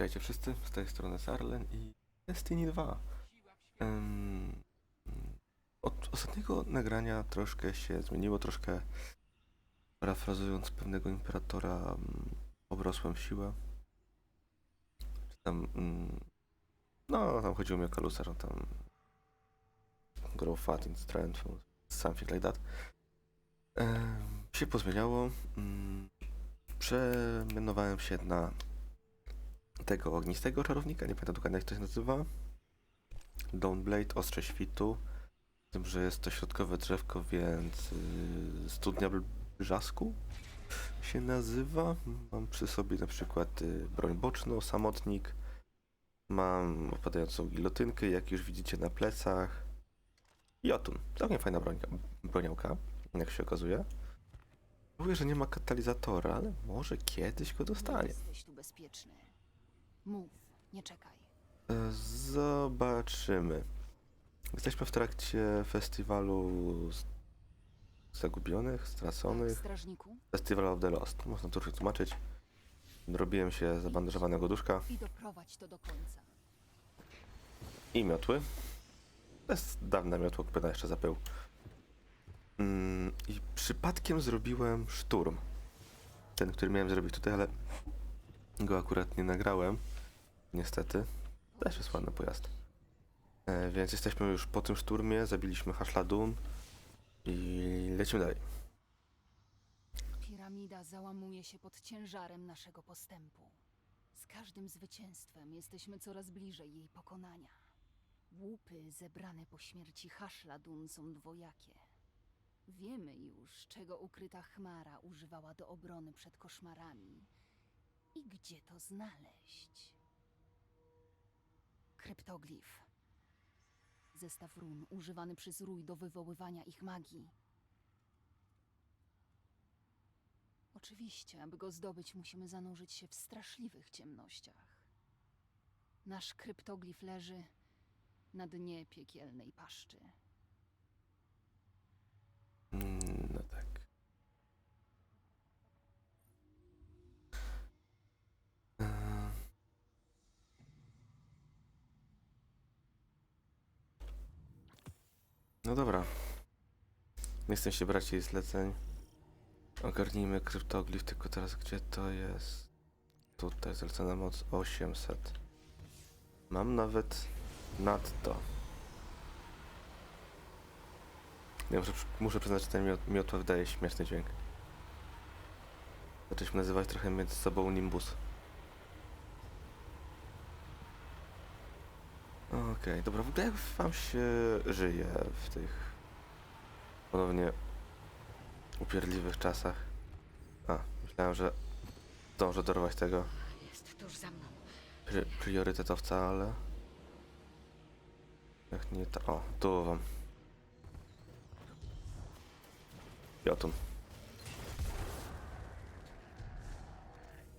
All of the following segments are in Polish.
Witajcie wszyscy, z tej strony Sarlen i Destiny 2. Ym, od ostatniego nagrania troszkę się zmieniło, troszkę parafrazując pewnego imperatora mm, obrosłem w siłę. Czy tam, mm, no tam chodziło mi o Kalusa, tam grow fat in strength, something like that. Ym, się pozmieniało. Ym, przemianowałem się na tego ognistego czarownika, nie pamiętam dokładnie jak to się nazywa. Dawnblade, ostrze świtu. Z tym, że jest to środkowe drzewko, więc yy, studnia brzasku się nazywa. Mam przy sobie na przykład yy, broń boczną, samotnik. Mam opadającą gilotynkę, jak już widzicie na plecach. Jotun. Całkiem fajna brońka, broniałka, jak się okazuje. Mówię, że nie ma katalizatora, ale może kiedyś go Nie dostanie. jesteś tu bezpieczny. Mów, nie czekaj. E, Zobaczymy. Jesteśmy w trakcie festiwalu z- zagubionych, Tak, straconych. strażniku? Festival of the Lost. Można to tłumaczyć. Robiłem się zabandażowanego duszka I doprowadź to do końca. i miotły. To jest dawna miotła kupiona jeszcze za pył. Mm, I przypadkiem zrobiłem szturm. Ten, który miałem zrobić tutaj, ale go akurat nie nagrałem. Niestety. Też jest ładny pojazd. E, więc jesteśmy już po tym szturmie, zabiliśmy Hashladun i lecimy dalej. Piramida załamuje się pod ciężarem naszego postępu. Z każdym zwycięstwem jesteśmy coraz bliżej jej pokonania. Łupy zebrane po śmierci Hashladun są dwojakie. Wiemy już, czego ukryta chmara używała do obrony przed koszmarami i gdzie to znaleźć. Kryptoglif. Zestaw run używany przez rój do wywoływania ich magii. Oczywiście, aby go zdobyć, musimy zanurzyć się w straszliwych ciemnościach. Nasz kryptoglif leży na dnie piekielnej paszczy. No dobra. Nie chcę się brać jej zleceń. Ogarnijmy kryptoglif, tylko teraz gdzie to jest? Tutaj zlecona moc 800. Mam nawet nadto. Ja muszę, muszę przyznać, że ten miot, wydaje śmieszny dźwięk. Zaczęliśmy nazywać trochę między sobą Nimbus. Okej, dobra, w ogóle jak wam się żyje w tych ponownie upierdliwych czasach? A, myślałem, że zdążę dorwać tego Jest tuż za mną. pri priorytetowca, ale... Jak nie to... O, tu wam. Jotun.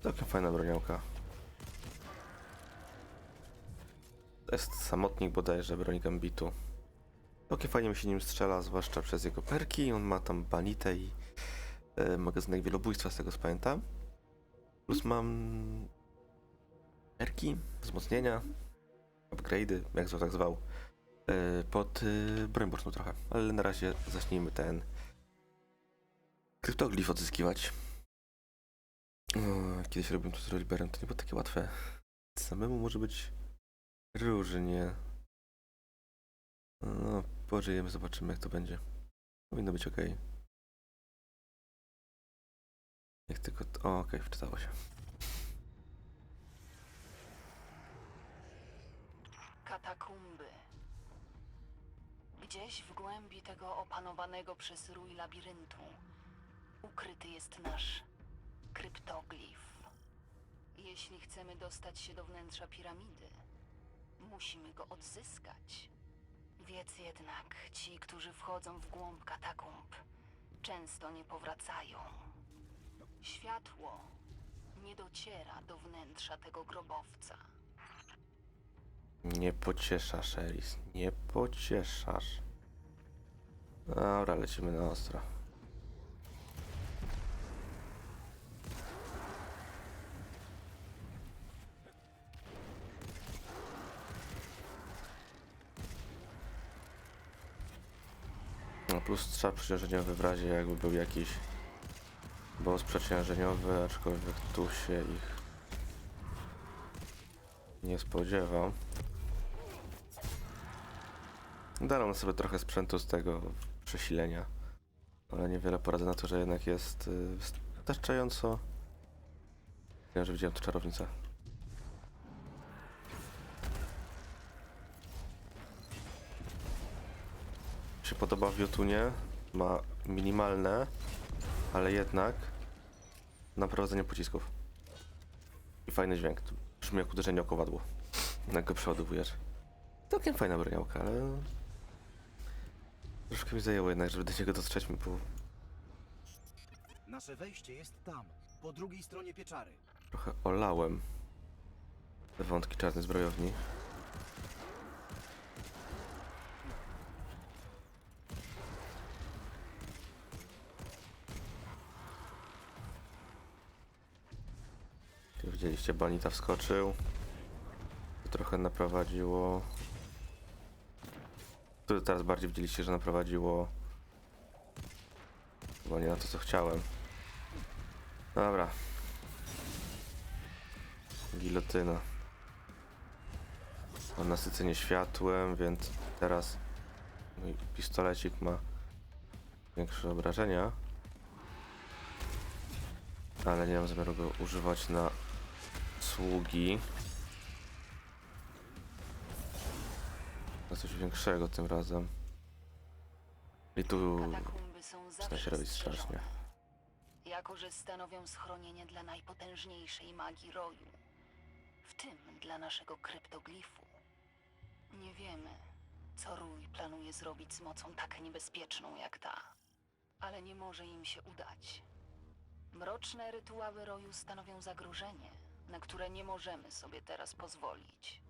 Całkiem fajna broniałka. To jest samotnik bodajże, broń Gambitu. Całkiem fajnie mi się nim strzela, zwłaszcza przez jego perki. On ma tam banitę i e, magazynek wielobójstwa, z tego co pamiętam. Plus mam perki, wzmocnienia, upgrade'y, jak zwał tak zwał, e, pod e, broń boczną trochę. Ale na razie zacznijmy ten kryptoglif odzyskiwać. O, kiedyś robiłem to z Rolberem, to nie było takie łatwe. Samemu może być różnie. No, pożyjemy, zobaczymy jak to będzie. Powinno być ok. Jak tylko... O, okej, wczytało się. Katakumby. Gdzieś w głębi tego opanowanego przez rój labiryntu ukryty jest nasz kryptoglif. Jeśli chcemy dostać się do wnętrza piramidy, musimy go odzyskać. Wiedz jednak, ci, którzy wchodzą w głąb katakumb, często nie powracają. Światło nie dociera do wnętrza tego grobowca. Nie pocieszasz, Eris. Nie pocieszasz. Dobra, lecimy na ostro. No plus strzał przeciążeniowy w razie jakby był jakiś boss przeciążeniowy, aczkolwiek tu się ich nie spodziewam. Dałem sobie trochę sprzętu z tego przesilenia, ale niewiele poradzę na to, że jednak jest y, wystarczająco. Wiem, że widziałem tu czarownicę. Się podoba w Jotunie. Ma minimalne, ale jednak naprowadzenie pocisków. I fajny dźwięk. To Brzmi jak uderzenie o kowadło. Jak go przeładowujesz. Całkiem fajna broniałka, ale... Troszkę mi zajęło jednak, żeby do niego dotrzeć mi, Nasze wejście jest tam, po drugiej stronie pieczary. trochę olałem te wątki czarnej zbrojowni. Widzieliście, Banita wskoczył. Trochę naprowadziło... Tu teraz bardziej widzieliście, że naprowadziło... Chyba nie na to, co chciałem. Dobra, Gilotyna. Ma nasycenie światłem, więc teraz mój pistolecik ma większe obrażenia. Ale nie mam zamiaru go używać na sługi. Na coś większego tym razem. I tu Katakumby są zaczyna się zawsze robić strzeżone. strasznie. Jako, że stanowią schronienie dla najpotężniejszej magii roju, w tym dla naszego kryptoglifu. Nie wiemy, co rój planuje zrobić z mocą tak niebezpieczną jak ta, ale nie może im się udać. Mroczne rytuały roju stanowią zagrożenie, na które nie możemy sobie teraz pozwolić.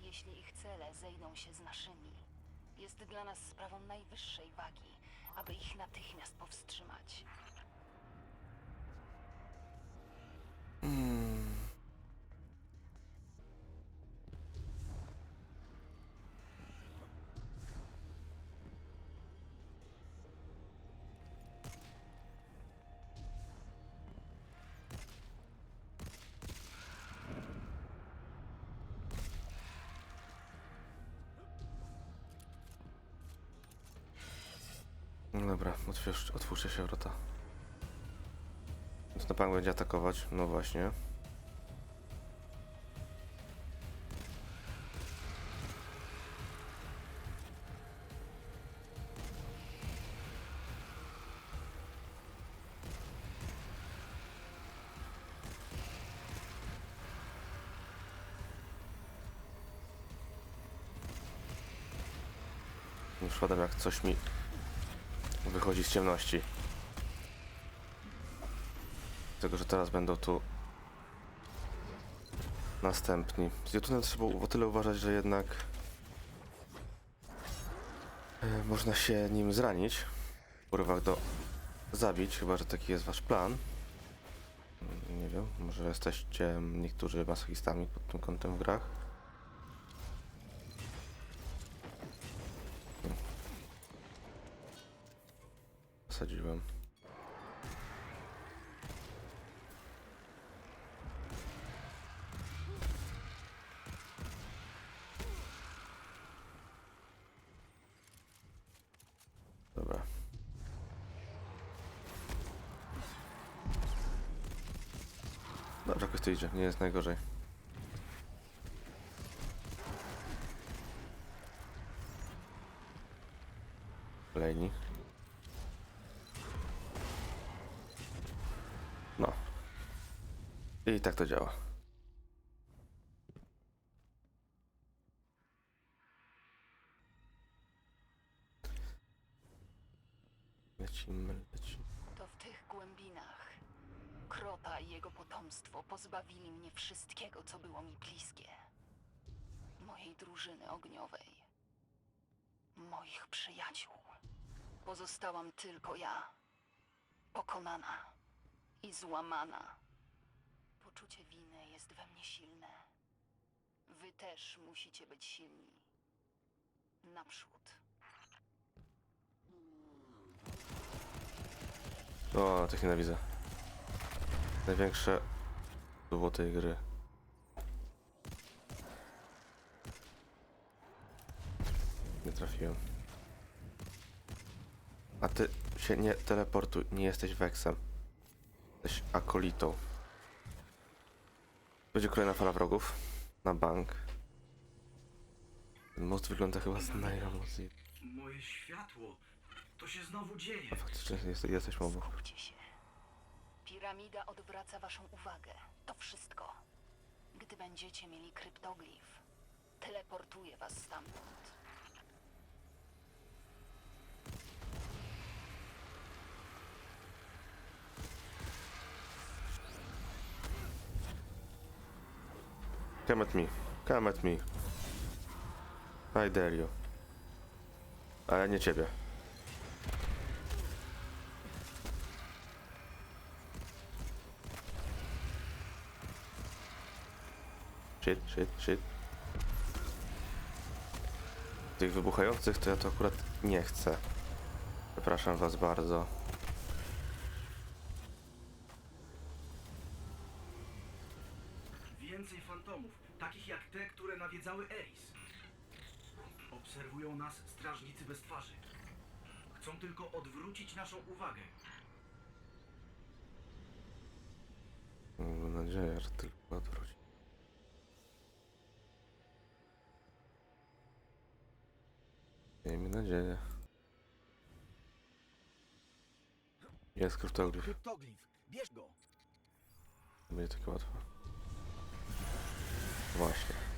Jeśli ich cele zejdą się z naszymi, jest dla nas sprawą najwyższej wagi, aby ich natychmiast powstrzymać. No dobra, otwórz, otwórzcie się wrota. To na bank będzie atakować, no właśnie. Już jak coś mi wychodzi z ciemności. Tego, że teraz będą tu następni. Z Jotunem trzeba o tyle uważać, że jednak e, można się nim zranić. Porywach do zabić, chyba że taki jest wasz plan. Nie wiem, może jesteście niektórzy masochistami pod tym kątem w grach. Zasadziłem. Dobra. Dobrze, jakoś to idzie, nie jest najgorzej. Kolejni. I tak to działa. Lecimy, lecimy. To w tych głębinach Krota i jego potomstwo pozbawili mnie wszystkiego, co było mi bliskie. Mojej drużyny ogniowej. Moich przyjaciół. Pozostałam tylko ja. Pokonana i złamana. Poczucie winy jest we mnie silne. Wy też musicie być silni. Naprzód. O, tych nienawidzę. Największe zło tej gry. Nie trafiłem. A ty się nie teleportuj, nie jesteś weksem. Jesteś akolitą. Będzie kolejna fala wrogów. Na bank. Ten most wygląda chyba najmocniej. Moje światło. To się znowu dzieje. A faktycznie jest, jesteś mową. Skupcie się. Piramida odwraca waszą uwagę. To wszystko. Gdy będziecie mieli kryptoglif, teleportuję was stamtąd. Come at me. Come at me. I dare you. Ale nie ciebie. Shit, shit, shit. Tych wybuchających to ja to akurat nie chcę. Przepraszam was bardzo. Które nawiedzały Eris. Obserwują nas strażnicy bez twarzy. Chcą tylko odwrócić naszą uwagę. Mam nadzieję, że tylko odwróci. Miejmy nadzieję. Jest kryptoglif. Kryptoglif, bierz go. Nie będzie takie łatwo. Właśnie.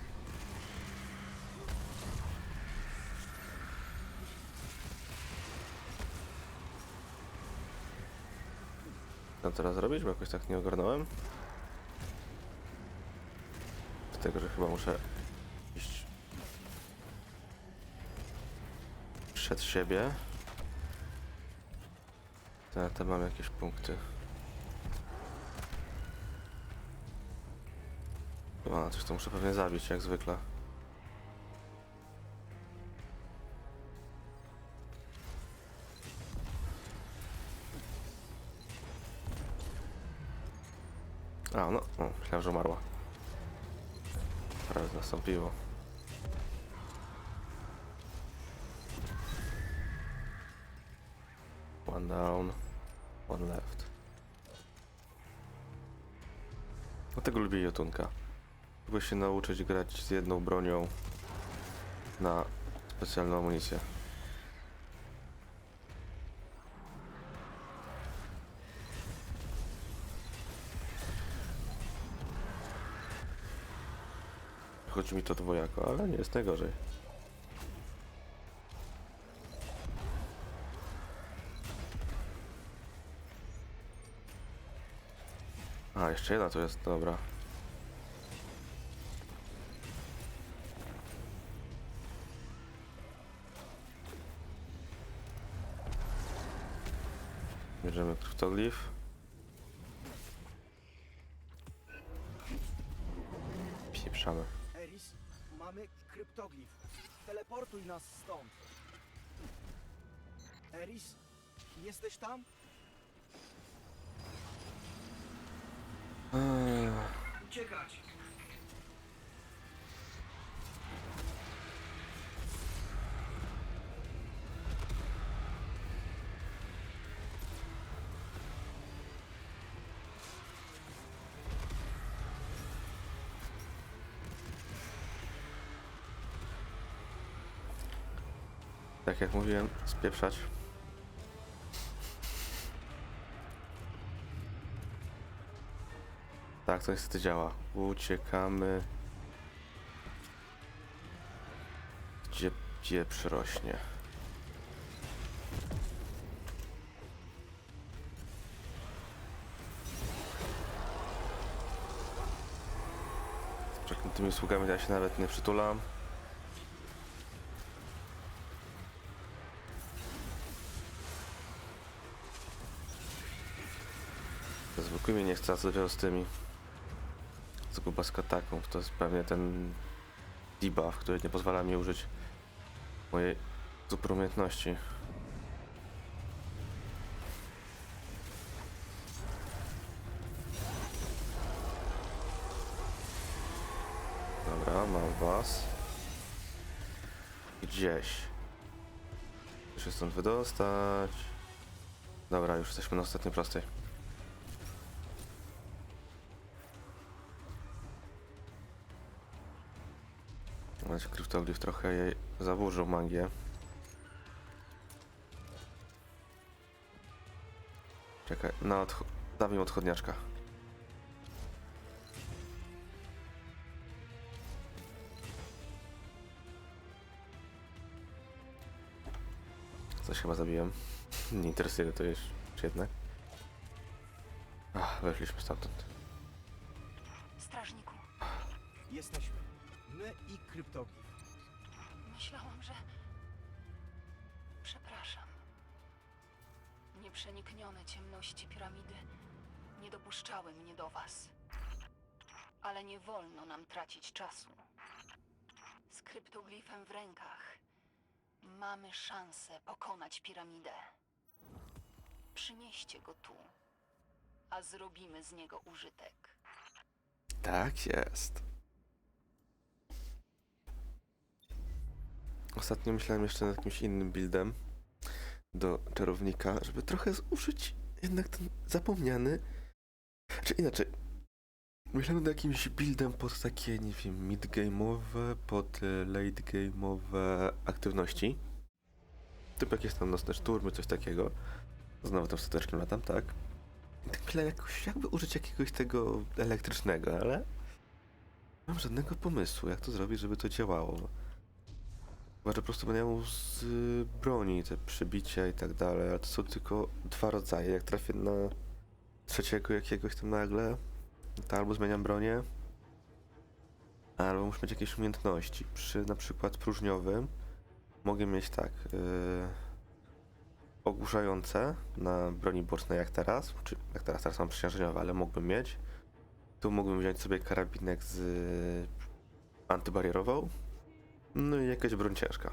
Co teraz zrobić? Bo jakoś tak nie ogarnąłem. Z tego, że chyba muszę iść przed siebie. Te, te mam jakieś punkty. A, coś to muszę pewnie zabić, jak zwykle. Myślałem, że umarła. Prawie nastąpiło. One down, one left. Dlatego lubię Jotunka. Mogę się nauczyć grać z jedną bronią na specjalną amunicję. Chodzi mi to dwojako, ale nie jest najgorzej. A, jeszcze jedna to jest, dobra. Bierzemy kryptoglif. Pieprzamy. Mamy kryptoglif. Teleportuj nas stąd. Eris, jesteś tam? Uciekać! Tak jak mówiłem, spieprzać. Tak, to niestety działa. Uciekamy. Gdzie pieprz rośnie. Z przeklętymi sługami ja się nawet nie przytulam. zwykłymi nie chcę, a co dopiero z tymi. Z gubaskataków. To jest pewnie ten debuff, który nie pozwala mi użyć mojej super umiejętności. Dobra, mam was. Gdzieś. Muszę stąd wydostać. Dobra, już jesteśmy na ostatniej prostej. Trochę jej zaburzył magię. Czekaj, na odch- dawaj odchodniaczka. Coś chyba zabiłem. Nie interesuje to już, czy jednak? Ach, weszliśmy stamtąd. Strażniku, Jesteśmy. My i kryptoglif. Nieprzeniknione ciemności piramidy nie dopuszczały mnie do was. Ale nie wolno nam tracić czasu. Z kryptoglifem w rękach mamy szansę pokonać piramidę. Przynieście go tu, a zrobimy z niego użytek. Tak jest. Ostatnio myślałem jeszcze nad jakimś innym buildem do czarownika, żeby trochę zużyć jednak ten zapomniany. Czy inaczej. Myślałem nad jakimś buildem pod takie, nie wiem, mid-game'owe, pod e, late-game'owe aktywności. Typ jakieś tam nocne szturmy, coś takiego. Znowu tam stateczkiem latam, tak? I tak jakoś, jakby użyć jakiegoś tego elektrycznego, ale nie mam żadnego pomysłu, jak to zrobić, żeby to działało. Chyba, po prostu będę z y, broni te przybicia i tak dalej, ale to są tylko dwa rodzaje. Jak trafię na trzeciego jakiegoś tam nagle, to albo zmieniam bronię, albo muszę mieć jakieś umiejętności. Przy na przykład próżniowym mogę mieć tak, yy, ogłuszające na broni bocznej jak teraz, czy jak teraz, teraz mam przeciążeniowe, ale mógłbym mieć. Tu mógłbym wziąć sobie karabinek z y, antybarierową, no i jakaś broń ciężka.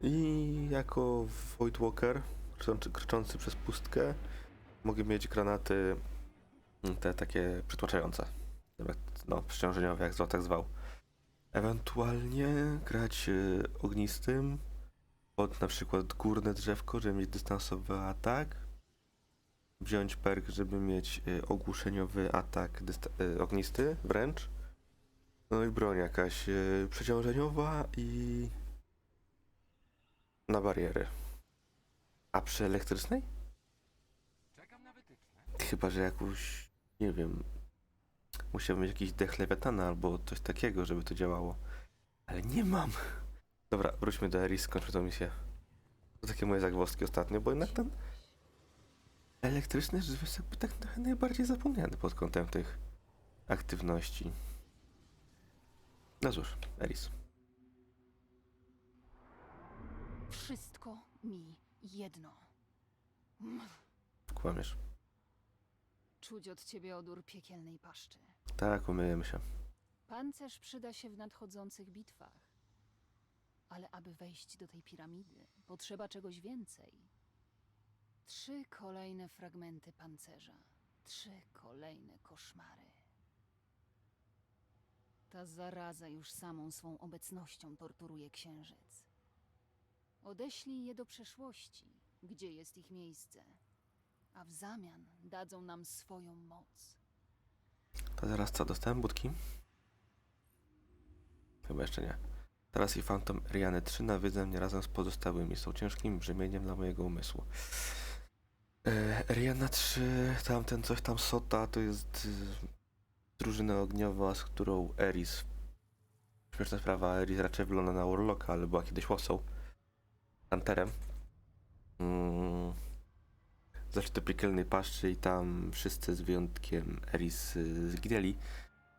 I jako Void Walker, krzyczący przez pustkę, mogę mieć granaty mm, te takie przytłaczające. No, przeciążeniowe, jak tak zwał. Ewentualnie grać y, ognistym pod na przykład górne drzewko, żeby mieć dystansowy atak. Wziąć perk, żeby mieć y, ogłuszeniowy atak y, ognisty wręcz. No i broń jakaś y, przeciążeniowa i na bariery. A przy elektrycznej? Chyba, że jakąś, nie wiem, musiałbym mieć jakiś dech lewiatana albo coś takiego, żeby to działało. Ale nie mam. Dobra, wróćmy do Eris, skończmy tą misję. To takie moje zagwozdki ostatnio, bo jednak ten elektryczny jest jakby tak trochę najbardziej zapomniany pod kątem tych aktywności. No cóż, Eris. Wszystko mi jedno. Kłamiesz. Czuć od ciebie odór piekielnej paszczy. Tak, umyjemy się. Pancerz przyda się w nadchodzących bitwach. Ale aby wejść do tej piramidy, potrzeba czegoś więcej. Trzy kolejne fragmenty pancerza. Trzy kolejne koszmary. Ta zaraza już samą swą obecnością torturuje księżyc. Odeślij je do przeszłości, gdzie jest ich miejsce, a w zamian dadzą nam swoją moc. To zaraz co, dostałem budki? Chyba jeszcze nie. Teraz i Phantom Riany 3 nawiedza mnie razem z pozostałymi. Są ciężkim brzemieniem dla mojego umysłu. E, Riana 3, tamten coś tam Sota, to jest drużyna ogniowa, z którą Eris. Śmieszna sprawa, Eris raczej wygląda na Warlocka, ale była kiedyś łosą. Hunterem. Mm. Zaszli do piekielnej paszczy i tam wszyscy z wyjątkiem Eris y, zginęli,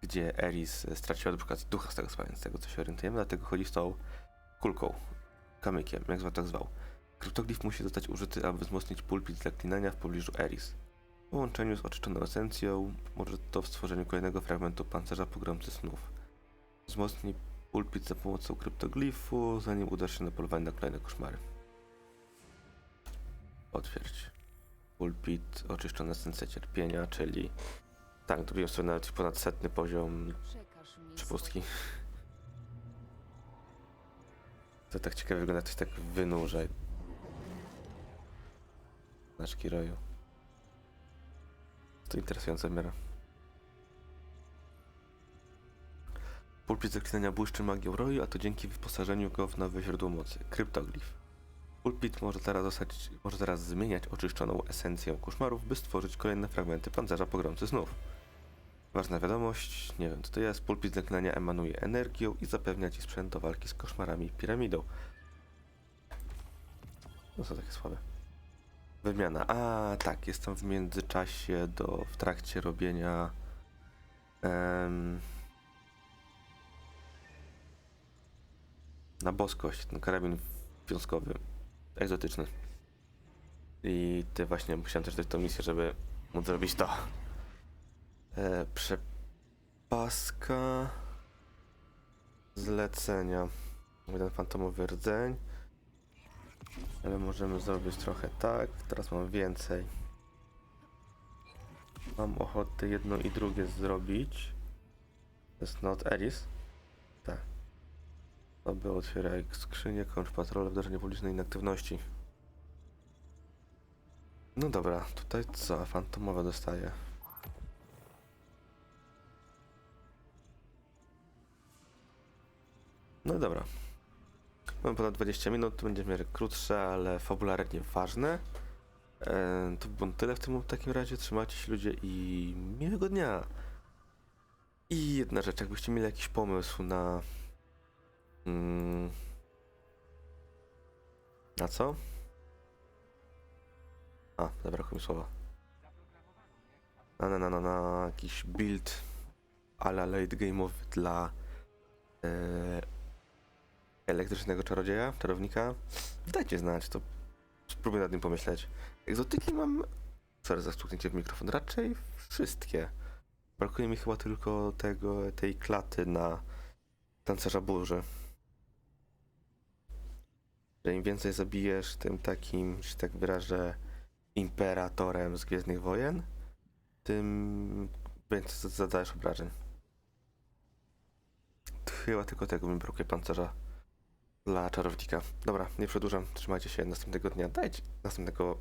gdzie Eris y, straciła na przykład ducha z tego z tego co się orientujemy, dlatego chodzi z tą kulką, kamykiem, jak zwał tak zwał. Kryptoglif musi zostać użyty, aby wzmocnić pulpit zaklinania w pobliżu Eris. Połączeniu z oczyszczoną esencją może to w stworzeniu kolejnego fragmentu pancerza pogromcy snów. Wzmocni pulpit za pomocą kryptoglifu, zanim udasz się na polowanie na kolejne koszmary. Potwierdź pulpit, oczyszczona esencja cierpienia, czyli tak, dobiłem sobie nawet ponad setny poziom przepustki. To tak ciekawie wygląda, ktoś tak wynurza. Znaczki roju. To interesująca miara. Pulpit zaklinania błyszczy magią roju, a to dzięki wyposażeniu go w nowe źródło mocy. Kryptoglif. Pulpit może teraz, może teraz zmieniać oczyszczoną esencję koszmarów, by stworzyć kolejne fragmenty pancerza pogromcy snów. Ważna wiadomość, nie wiem co to jest, pulpit zaklinania emanuje energią i zapewnia ci sprzęt do walki z koszmarami piramidą. No co takie słabe. Wymiana. A tak, jestem w międzyczasie do, w trakcie robienia em, na boskość, ten karabin wiązkowy, egzotyczny. I ty właśnie musiałem też dać tą misję, żeby móc zrobić to. E, przepaska zlecenia. Jeden fantomowy rdzeń. Ale możemy zrobić trochę tak. Teraz mam więcej. Mam ochotę jedno i drugie zrobić. To jest not Eris. Tak. To by otwiera skrzynię, kończ patrole, wdarzenie publicznej inaktywności. No dobra, tutaj co? Fantomowe dostaję. No dobra. Mamy ponad 20 minut, to będzie w miarę krótsze, ale fabularnie ważne. E, to by było tyle w tym w takim razie. Trzymajcie się ludzie i miłego dnia. I jedna rzecz, jakbyście mieli jakiś pomysł na... Mm, na co? A, zabrakło mi słowa. Na, na, na, na, na jakiś build ala late game'owy dla e, elektrycznego czarodzieja, czarownika. Dajcie znać, to spróbuję nad nim pomyśleć. Egzotyki mam... Sorry za w mikrofon. Raczej wszystkie. Brakuje mi chyba tylko tego, tej klaty na tancerza burzy. Że im więcej zabijesz, tym takim, że tak wyrażę, imperatorem z Gwiezdnych Wojen, tym więcej zadajesz obrażeń. Chyba tylko tego mi brakuje pancerza dla czarownika. Dobra, nie przedłużam. Trzymajcie się następnego dnia. Dajcie następnego.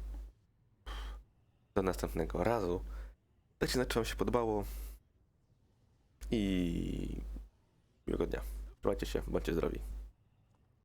Do następnego razu. Dajcie znać, czy Wam się podobało. I miłego dnia. Trzymajcie się, bądźcie zdrowi.